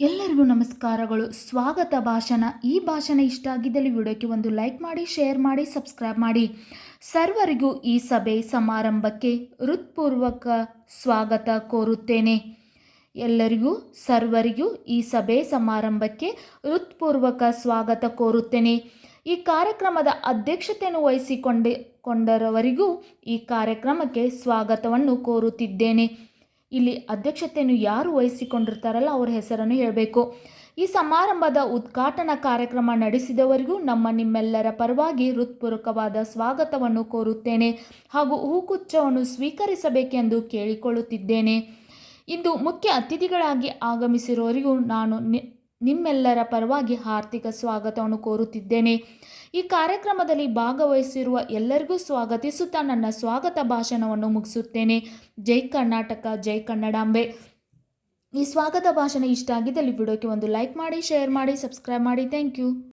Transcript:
ಎಲ್ಲರಿಗೂ ನಮಸ್ಕಾರಗಳು. ಸ್ವಾಗತ ಭಾಷಣ. ಈ ಭಾಷಣ ಇಷ್ಟ ಆಗಿದ್ದಲ್ಲಿ ವಿಡಿಯೋಕ್ಕೆ ಒಂದು ಲೈಕ್ ಮಾಡಿ, ಶೇರ್ ಮಾಡಿ, ಸಬ್ಸ್ಕ್ರೈಬ್ ಮಾಡಿ. ಸರ್ವರಿಗೂ ಈ ಸಭೆ ಸಮಾರಂಭಕ್ಕೆ ಹೃತ್ಪೂರ್ವಕ ಸ್ವಾಗತ ಕೋರುತ್ತೇನೆ. ಎಲ್ಲರಿಗೂ, ಸರ್ವರಿಗೂ ಈ ಸಭೆ ಸಮಾರಂಭಕ್ಕೆ ಹೃತ್ಪೂರ್ವಕ ಸ್ವಾಗತ ಕೋರುತ್ತೇನೆ. ಈ ಕಾರ್ಯಕ್ರಮದ ಅಧ್ಯಕ್ಷತೆಯನ್ನು ವಹಿಸಿಕೊಂಡೆ, ಕೊಂಡರವರಿಗೂ ಈ ಕಾರ್ಯಕ್ರಮಕ್ಕೆ ಸ್ವಾಗತವನ್ನು ಕೋರುತ್ತಿದ್ದೇನೆ. ಇಲ್ಲಿ ಅಧ್ಯಕ್ಷತೆಯನ್ನು ಯಾರು ವಹಿಸಿಕೊಂಡಿರ್ತಾರಲ್ಲ ಅವರ ಹೆಸರನ್ನು ಹೇಳಬೇಕು. ಈ ಸಮಾರಂಭದ ಉದ್ಘಾಟನಾ ಕಾರ್ಯಕ್ರಮ ನಡೆಸಿದವರಿಗೂ ನಮ್ಮ ನಿಮ್ಮೆಲ್ಲರ ಪರವಾಗಿ ಹೃತ್ಪೂರ್ವಕವಾದ ಸ್ವಾಗತವನ್ನು ಕೋರುತ್ತೇನೆ ಹಾಗೂ ಹೂಕುಚ್ಚವನ್ನು ಸ್ವೀಕರಿಸಬೇಕೆಂದು ಕೇಳಿಕೊಳ್ಳುತ್ತಿದ್ದೇನೆ. ಇಂದು ಮುಖ್ಯ ಅತಿಥಿಗಳಾಗಿ ಆಗಮಿಸಿರುವವರಿಗೂ ನಾನು ನಿಮ್ಮೆಲ್ಲರ ಪರವಾಗಿ ಆರ್ಥಿಕ ಸ್ವಾಗತವನ್ನು ಕೋರುತ್ತಿದ್ದೇನೆ. ಈ ಕಾರ್ಯಕ್ರಮದಲ್ಲಿ ಭಾಗವಹಿಸಿರುವ ಎಲ್ಲರಿಗೂ ಸ್ವಾಗತಿಸುತ್ತಾ ನನ್ನ ಸ್ವಾಗತ ಭಾಷಣವನ್ನು ಮುಗಿಸುತ್ತೇನೆ. ಜೈ ಕರ್ನಾಟಕ, ಜೈ ಕನ್ನಡಾಂಬೆ. ಈ ಸ್ವಾಗತ ಭಾಷಣ ಇಷ್ಟ ಆಗಿದ್ದಲ್ಲಿ ವಿಡಿಯೋಕ್ಕೆ ಒಂದು ಲೈಕ್ ಮಾಡಿ, ಶೇರ್ ಮಾಡಿ, ಸಬ್ಸ್ಕ್ರೈಬ್ ಮಾಡಿ. Thank you.